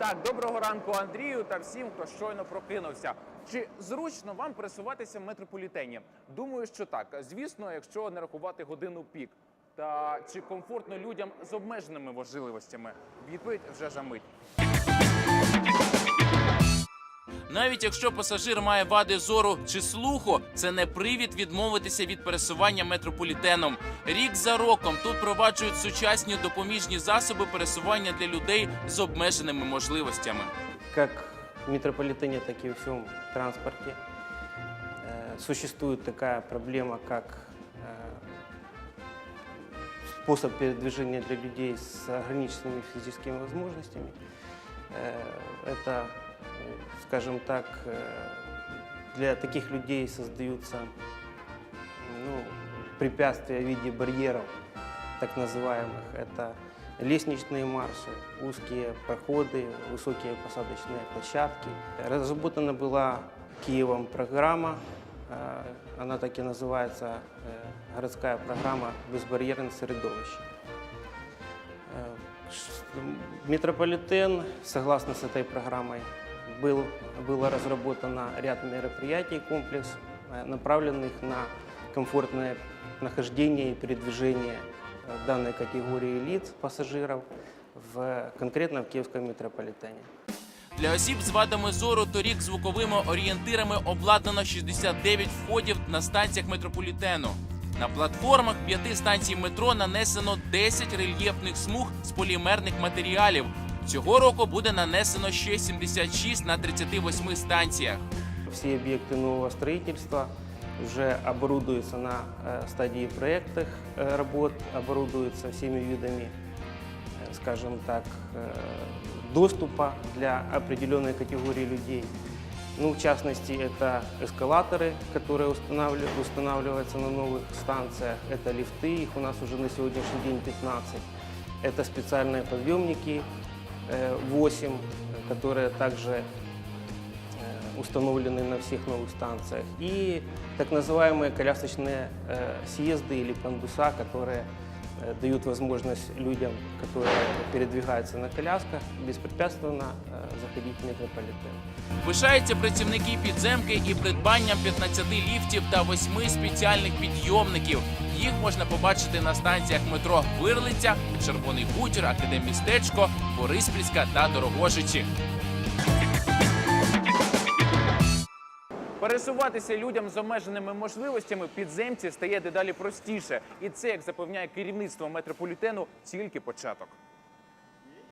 Так, доброго ранку Андрію та всім, хто щойно прокинувся. Чи зручно вам пересуватися в метрополітені? Думаю, що так. Звісно, якщо не рахувати годину пік. Та чи комфортно людям з обмеженими можливостями? Відповідь вже за мить. Навіть якщо пасажир має вади зору чи слуху, це не привід відмовитися від пересування метрополітеном. Рік за роком тут впроваджують сучасні допоміжні засоби пересування для людей з обмеженими можливостями. Как в метрополитене, так и во всем транспорте э, существует такая проблема, как э, способ передвижения для людей с ограниченными физическими возможностями. Э, это, э, скажем так, э, для таких людей создаются ну, препятствия в виде барьеров, так называемых. Это лестничные марши, узкие проходы, высокие посадочные площадки. Разработана была Киевом программа, э, она так и называется, э, городская программа «Безбарьерное средовище». Э, ш- Метрополитен, согласно с этой программой, был, было разработано ряд мероприятий, комплекс, э, направленных на комфортное нахождение и передвижение э, данной категории лиц, пассажиров, в, конкретно в Киевском метрополитене. Для осіб з вадами зору торік звуковими орієнтирами обладнано 69 входів на станціях метрополітену. На платформах п'яти станцій метро нанесено 10 рельєфних смуг з полімерних матеріалів. Цього року буде нанесено ще 76 на 38 станціях. Все объекты нового строительства уже оборудуются на э, стадии проектных э, работ, оборудуются всеми видами, э, скажем так, э, доступа для определенной категории людей. Ну, в частности, это эскалаторы, которые устанавли- устанавливаются на новых станциях, это лифты, их у нас уже на сегодняшний день 15. Это специальные подъемники э, 8, э, которые также э, установлены на всех новых станциях, и так называемые колясочные э, съезды или пандуса, которые э, дают возможность людям, которые передвигаются на колясках, беспрепятственно э, заходить в метрополитен. Пишаються працівники підземки і придбанням 15 ліфтів та 8 спеціальних підйомників. Їх можна побачити на станціях метро Вирлиця, Червоний Бутір, Академмістечко, Бориспільська та Дорогожичі. Пересуватися людям з обмеженими можливостями підземці стає дедалі простіше, і це, як запевняє керівництво метрополітену, тільки початок.